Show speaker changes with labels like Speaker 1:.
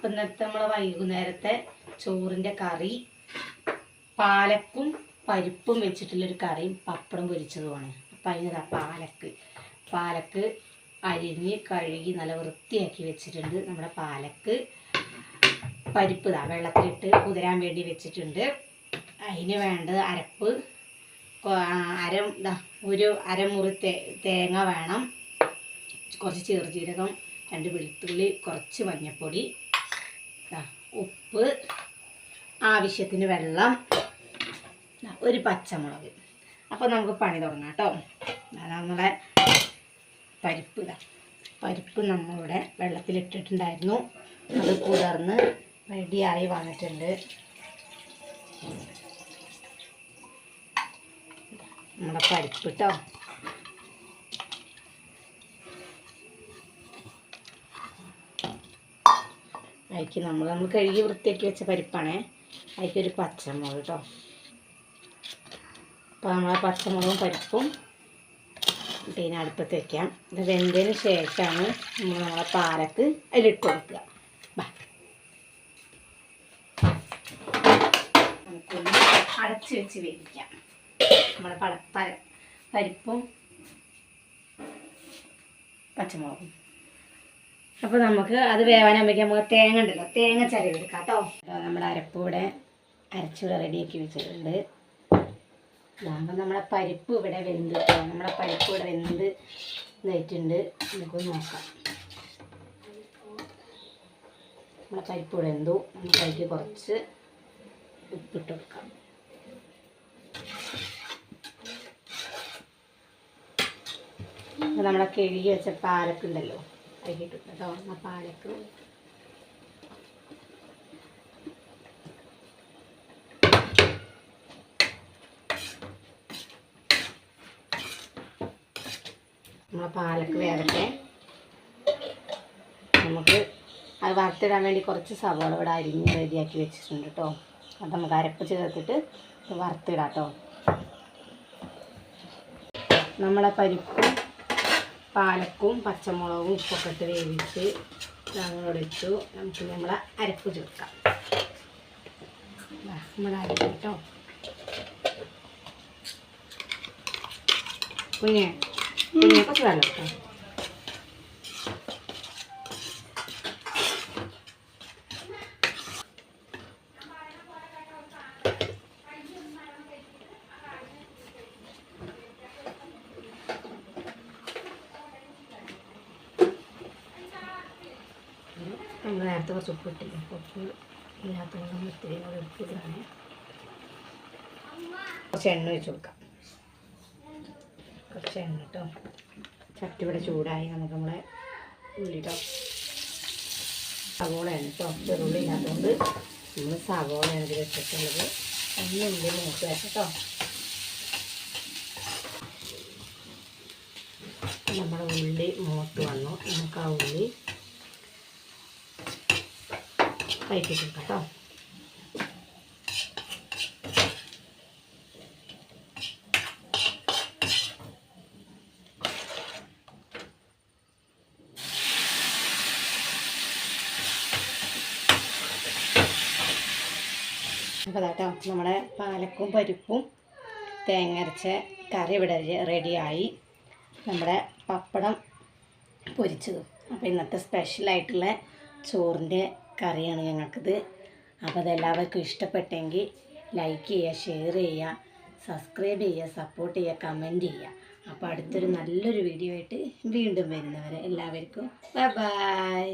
Speaker 1: അപ്പം ഇന്നത്തെ നമ്മളെ വൈകുന്നേരത്തെ ചോറിന്റെ കറി പാലക്കും പരിപ്പും വെച്ചിട്ടുള്ളൊരു കറിയും പപ്പടം പൊരിച്ചതുമാണ്. അപ്പം അതിനതാ പാലക്ക്. പാലക്ക് അരിഞ്ഞ് കഴുകി നല്ല വൃത്തിയാക്കി വെച്ചിട്ടുണ്ട് നമ്മുടെ പാലക്ക്. പരിപ്പ് ഇതാ വെള്ളത്തിലിട്ട് കുതിരാൻ വേണ്ടി വെച്ചിട്ടുണ്ട്. അതിന് വേണ്ടത് അരപ്പ്. അരം ഒരു അരമുറി തേ തേങ്ങ വേണം. കുറച്ച് ചെറുജീരകം രണ്ട് വെളുത്തുള്ളി കുറച്ച് മഞ്ഞൾപ്പൊടി ഉപ്പ് ആവശ്യത്തിന് വെള്ളം ഒരു പച്ചമുളക്. അപ്പോൾ നമുക്ക് പണി തുടങ്ങാം കേട്ടോ. നമ്മളെ പരിപ്പ് ഇതാ. പരിപ്പ് നമ്മളിവിടെ വെള്ളത്തിലിട്ടിട്ടുണ്ടായിരുന്നു. അത് കുതിർന്ന് റെഡിയായി വന്നിട്ടുണ്ട്. നമ്മുടെ പരിപ്പ് കേട്ടോ. അതിക്ക് നമ്മൾ നമ്മൾ കഴുകി വൃത്തിയാക്കി വെച്ച പരിപ്പാണേ. അതിക്കൊരു പച്ചമുളക് കേട്ടോ അപ്പോൾ നമ്മൾ പച്ചമുളകും പരിപ്പും പിന്നെ അടുപ്പത്ത് വെക്കാം. ഇത് വെന്തതിന് ശേഷമാണ് നമ്മൾ നമ്മളെ പാലക്ക് അതിലിട്ട് കൊടുക്കുക. നമുക്കൊന്ന് അടച്ച് വെച്ച് വേവിക്കാം. നമ്മളെ പള പരിപ്പും പച്ചമുളകും. അപ്പോൾ നമുക്ക് അത് വേവാനാകുമ്പോഴേക്കും നമുക്ക് തേങ്ങ ഉണ്ടല്ലോ തേങ്ങ ചരവെടുക്കാം കേട്ടോ. നമ്മുടെ അരപ്പ് അരച്ചിവിടെ റെഡിയാക്കി വെച്ചിട്ടുണ്ട്. ഇതാകുമ്പോൾ നമ്മുടെ പരിപ്പ് ഇവിടെ വെന്ത് നമ്മളെ പരിപ്പ് ഇവിടെ വെന്ത് ഇതായിട്ടുണ്ട്. നമുക്ക് നോക്കാം. നമ്മുടെ പരിപ്പ് ഇവിടെ വെന്തു. നമുക്ക് കുറച്ച് ഉപ്പിട്ട് കൊടുക്കാം. നമ്മളെ കഴുകി വെച്ച പാലക്ക് അതിലിട്ട് കേട്ടോ പാലക്ക് നമ്മളെ പാലക്ക് വേവട്ടെ. നമുക്ക് അത് വറുത്തിടാൻ വേണ്ടി കുറച്ച് സവാള ഇവിടെ അരിഞ്ഞ് റെഡിയാക്കി വെച്ചിട്ടുണ്ട് കേട്ടോ. അത് നമുക്ക് അരപ്പ് ചേർത്തിട്ട് വറുത്തിടാം കേട്ടോ. നമ്മളെ പരിപ്പും പാലക്കും പച്ചമുളകും ഉപ്പൊക്കെ ഇട്ട് വേവിച്ച് ഞങ്ങളോട് ഇട്ടു നമുക്ക് നമ്മളെ അരപ്പ് ചേർക്കാം. നമ്മുടെ അരപ്പ് കേട്ടോ കുഞ്ഞെ കുഞ്ഞെ കുറച്ച് വെള്ളം കേട്ടോ. നമ്മൾ നേരത്തെ കുറച്ച് ഉപ്പ് ഇട്ടില്ല? ഉപ്പ് ഇല്ലാത്തതുകൊണ്ട് നമ്മൾ ഇത്തിരി കൂടെ ഉപ്പ് ഇടാണ്. കുറച്ച് എണ്ണ ഒഴിച്ച് കൊടുക്കാം. കുറച്ച് എണ്ണ കേട്ടോ ചട്ടി ഇവിടെ ചൂടായി. നമുക്ക് നമ്മളെ ഉള്ളി കേട്ടോ സവോളയാണ് കേട്ടോ ചെറുള്ളി ഇല്ലാത്തതുകൊണ്ട് നമ്മൾ സവോളയാണ് ഇതിൽ വെച്ചിട്ടുള്ളത് ഒന്ന് ഉള്ളി മൂത്ത് വെച്ചോ നമ്മുടെ ഉള്ളി മൂത്ത് വന്നു. നമുക്ക് ആ ഉള്ളി കയറ്റി കൊടുക്കാം കേട്ടോ നമ്മുടെ പാലക്കും പരിപ്പും തേങ്ങ അരച്ച കറി ഇവിടെ റെഡിയായി നമ്മുടെ പപ്പടം പൊരിച്ചതും. അപ്പോൾ ഇന്നത്തെ സ്പെഷ്യലായിട്ടുള്ള ചോറിന്റെ കറിയാണ് ഞങ്ങൾക്കിത്. അപ്പോൾ അതെല്ലാവർക്കും ഇഷ്ടപ്പെട്ടെങ്കിൽ ലൈക്ക് ചെയ്യുക ഷെയർ ചെയ്യുക സബ്സ്ക്രൈബ് ചെയ്യുക സപ്പോർട്ട് ചെയ്യുക കമന്റ് ചെയ്യുക. അപ്പോൾ അടുത്തൊരു നല്ലൊരു വീഡിയോ ആയിട്ട് വീണ്ടും വരുന്നവരെ എല്ലാവർക്കും ബൈ ബൈ